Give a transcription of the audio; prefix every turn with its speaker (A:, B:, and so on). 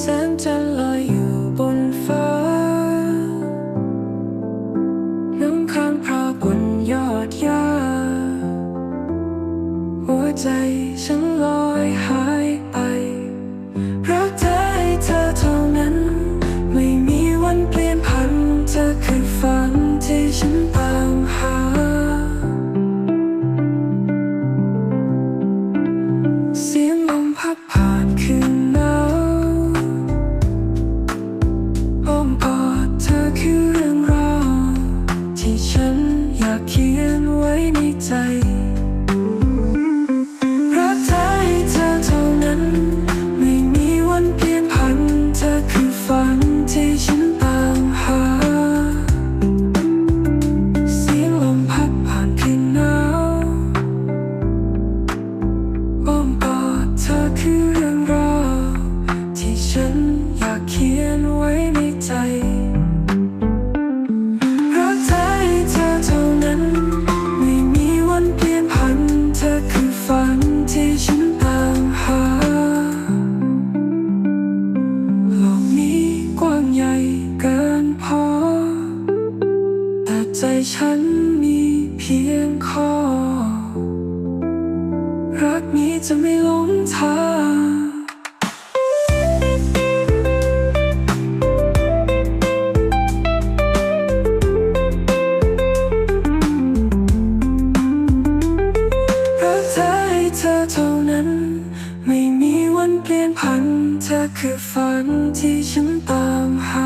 A: แสงจัลอยอยู่บนฟ้า น้ำค้งพรบนยอดหาหัวใจฉันลอยหาย ฉันอยากเขียนไว้ในใจ รักเธอให้เธอเท่านั้น ไม่มีวันเปลี่ยนพัน เธอคือฝันที่ฉันตามหา โลกนี้กว้างใหญ่เกินพอ แต่ใจฉันมีเพียงข้อ รักนี้จะไม่หลงทาง นั้น ไม่มีวันเปลี่ยนผัน เธอคือฝันที่ฉันตามหา